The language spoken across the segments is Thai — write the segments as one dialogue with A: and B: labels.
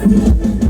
A: Thank you.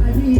A: ให้พี่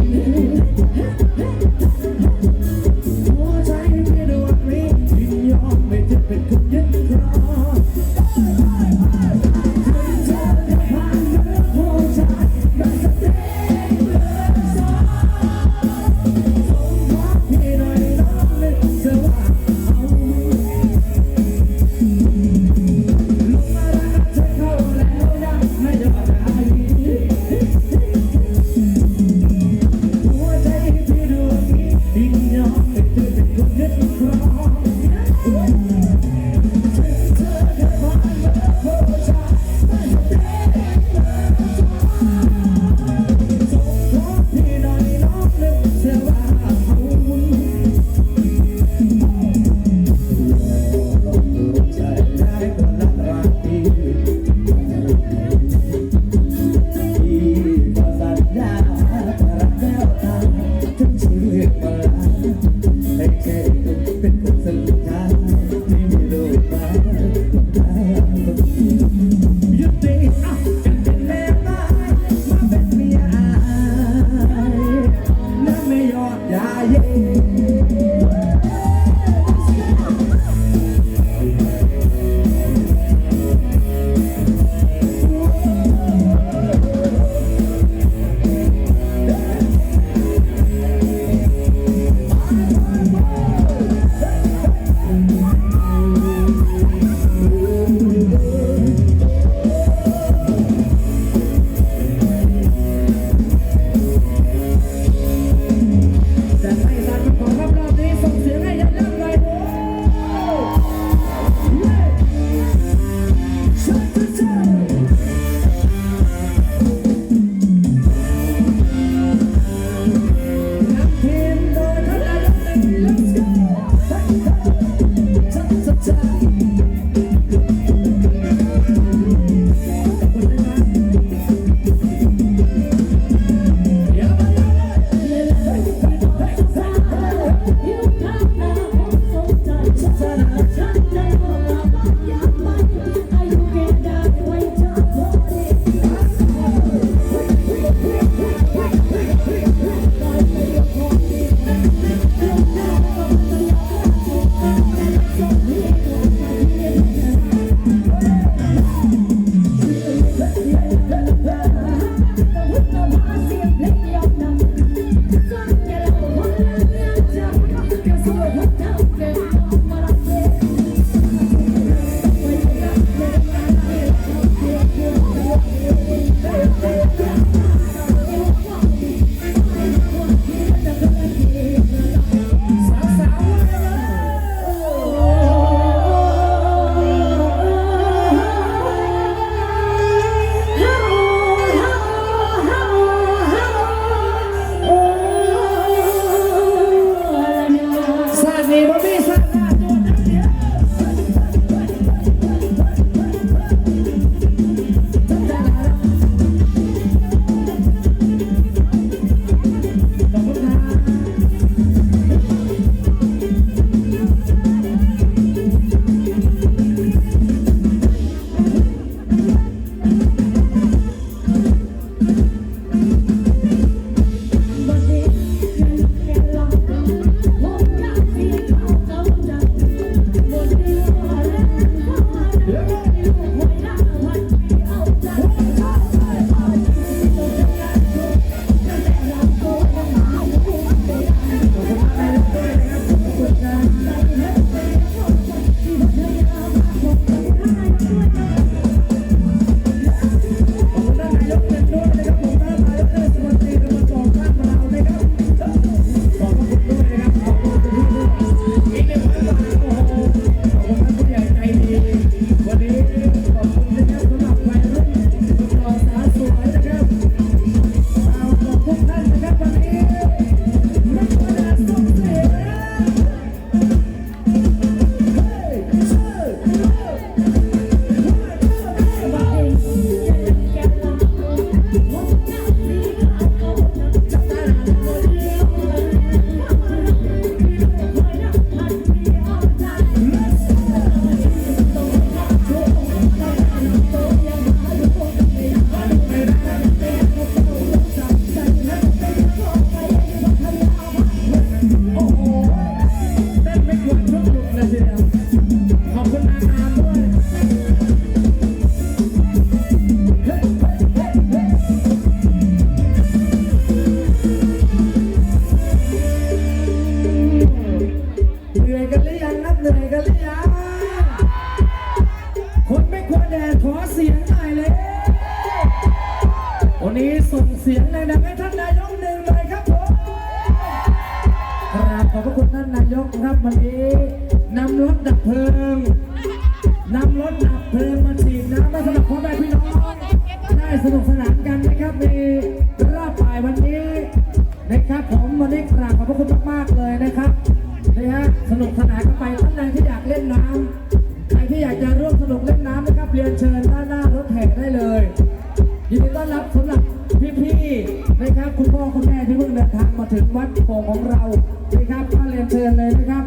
A: เชิญเลยนะครับ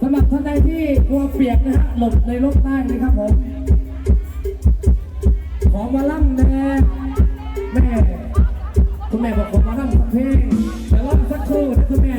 A: สำหรับท่านใดที่กลัวเปียกนะฮะหลบในร่มได้นะครับผมขอมาลั่ำแน่แม่คุณแม่บอกขอมาลั่ำสักเพลงแต่ว่ำสักครู่คุณแม่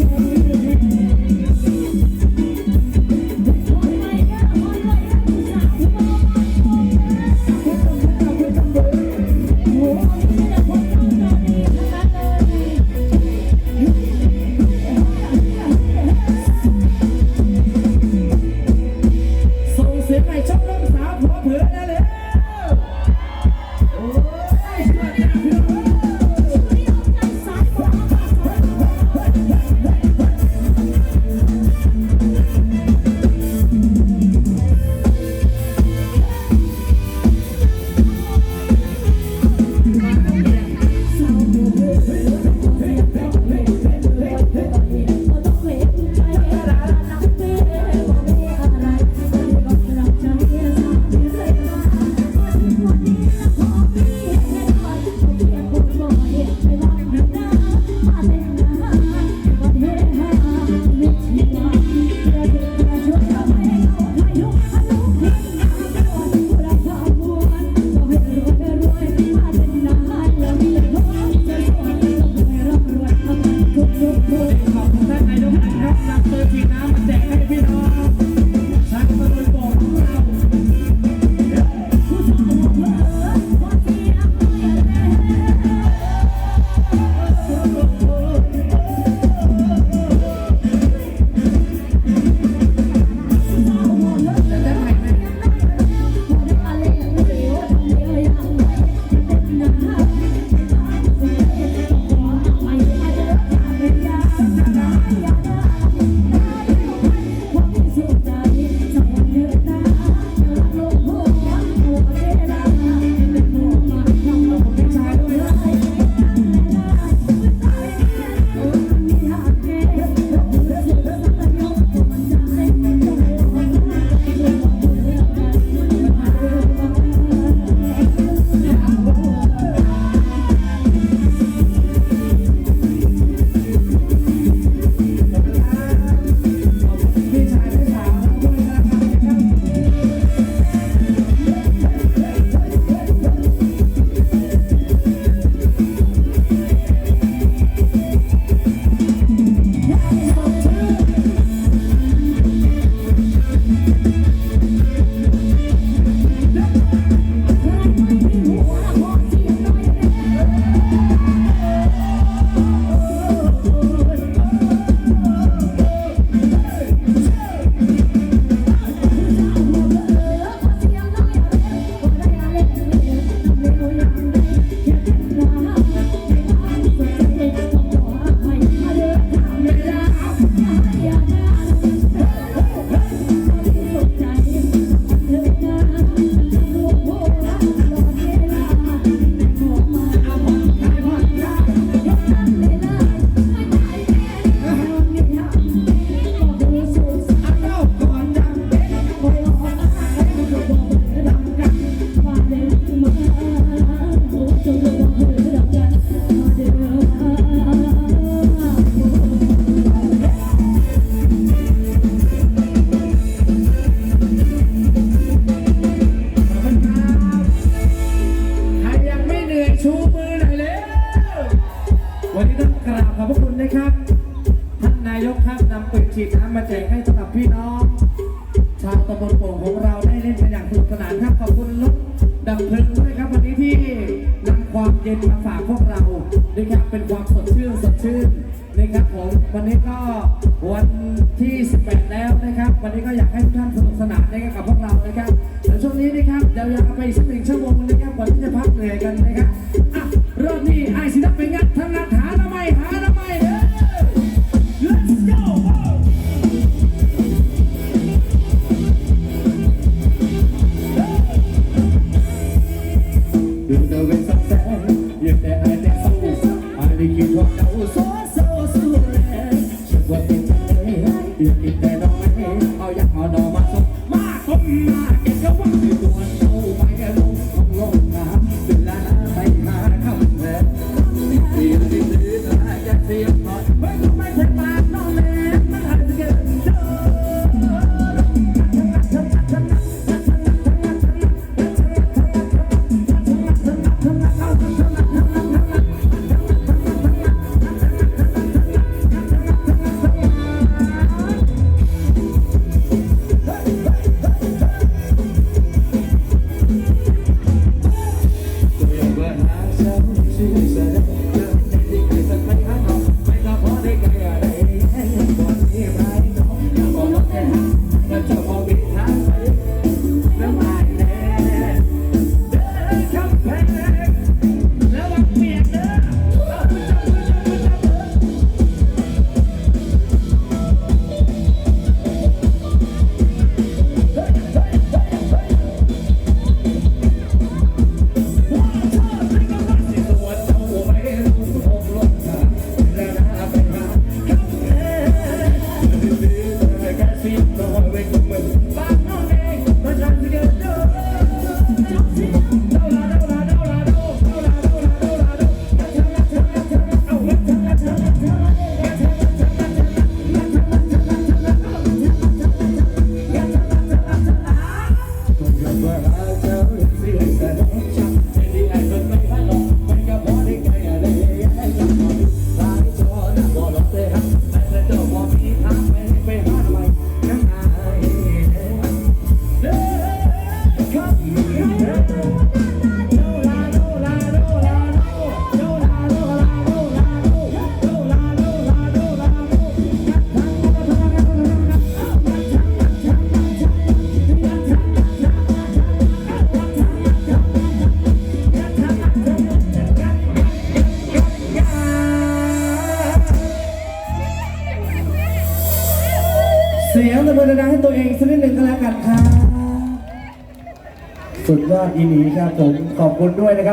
A: Thank you. อีหลีครับผมขอบคุณด้วยนะครับ